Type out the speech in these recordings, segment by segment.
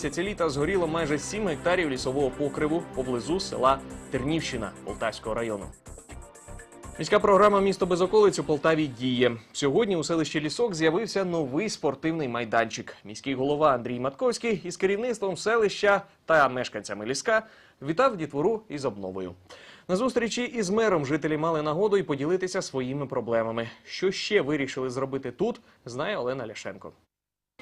Місяці літа згоріло майже 7 гектарів лісового покриву поблизу села Тернівщина Полтавського району. Міська програма Місто без околиць у Полтаві діє. Сьогодні у селищі Лісок з'явився новий спортивний майданчик. Міський голова Андрій Матковський із керівництвом селища та мешканцями ліска вітав дітвору із обновою. На зустрічі із мером жителі мали нагоду і поділитися своїми проблемами. Що ще вирішили зробити тут, знає Олена Ляшенко.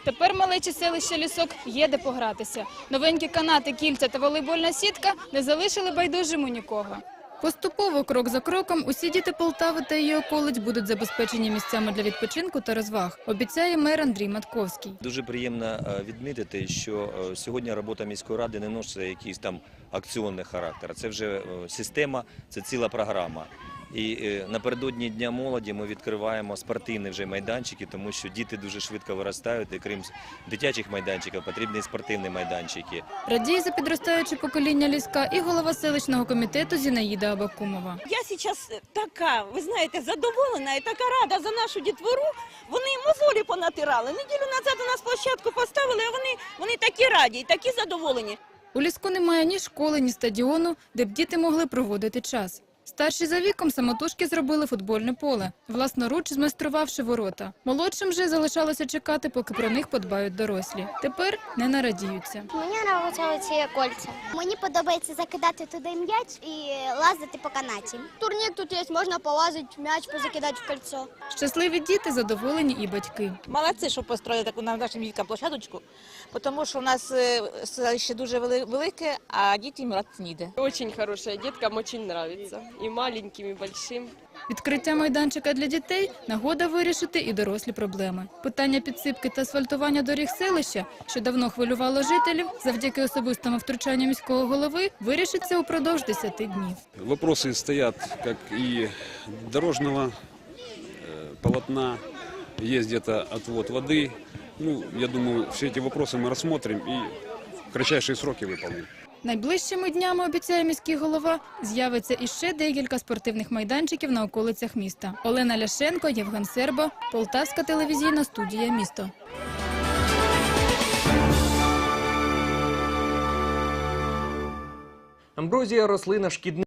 Тепер малечі селища Лісок є де погратися. Новенькі канати, кільця та волейбольна сітка не залишили байдужими нікого. Поступово, крок за кроком, усі діти Полтави та її околиць будуть забезпечені місцями для відпочинку та розваг, обіцяє мер Андрій Матковський. Дуже приємно е, відмітити, що е, сьогодні робота міської ради не носить якийсь там акціонний характер. Це вже е, система, це ціла програма. І е, напередодні Дня молоді ми відкриваємо спортивні вже майданчики, тому що діти дуже швидко виростають, і крім дитячих майданчиків потрібні і спортивні майданчики. Радіє за підростаюче покоління Ліска і голова селищного комітету Зінаїда Абакумова. Я сейчас така, ви знаєте, задоволена і така рада за нашу дітвору. Вони мозолі понатирали. Неділю назад у нас площадку поставили, а вони, вони такі раді і такі задоволені. У Ліску немає ні школи, ні стадіону, де б діти могли проводити час. Старші за віком самотужки зробили футбольне поле, власноруч змайструвавши ворота. Молодшим же залишалося чекати, поки про них подбають дорослі. Тепер не нарадіються. Мені подобаються оці кольця. Мені подобається закидати туди м'яч і лазити по канаті. Турнік тут є, можна полазити, м'яч позакидати в кольцо. Щасливі діти задоволені і батьки. Молодці, що построїли таку на нашим діткам площадочку, тому що у нас е, селище дуже велике, а дітям грати ніде. Очень хорошая, деткам очень нравится И маленьким, и большим. Відкриття майданчика для дітей нагода вирішити і дорослі проблеми. Питання підсипки та асфальтування доріг селища, що давно хвилювало жителів, завдяки особистому втручанню міського голови, вирішиться упродовж 10 днів. Вопросы стоят как и дорожного э, полотна, есть где-то отвод воды. Ну, я думаю, все эти вопросы мы рассмотрим и в кратчайшие сроки выполним. Найближчими днями, обіцяє міський голова, з'явиться іще декілька спортивних майданчиків на околицях міста. Олена Ляшенко, Євген Сербо, Полтавська телевізійна студія «Місто». Амброзія рослина шкідника.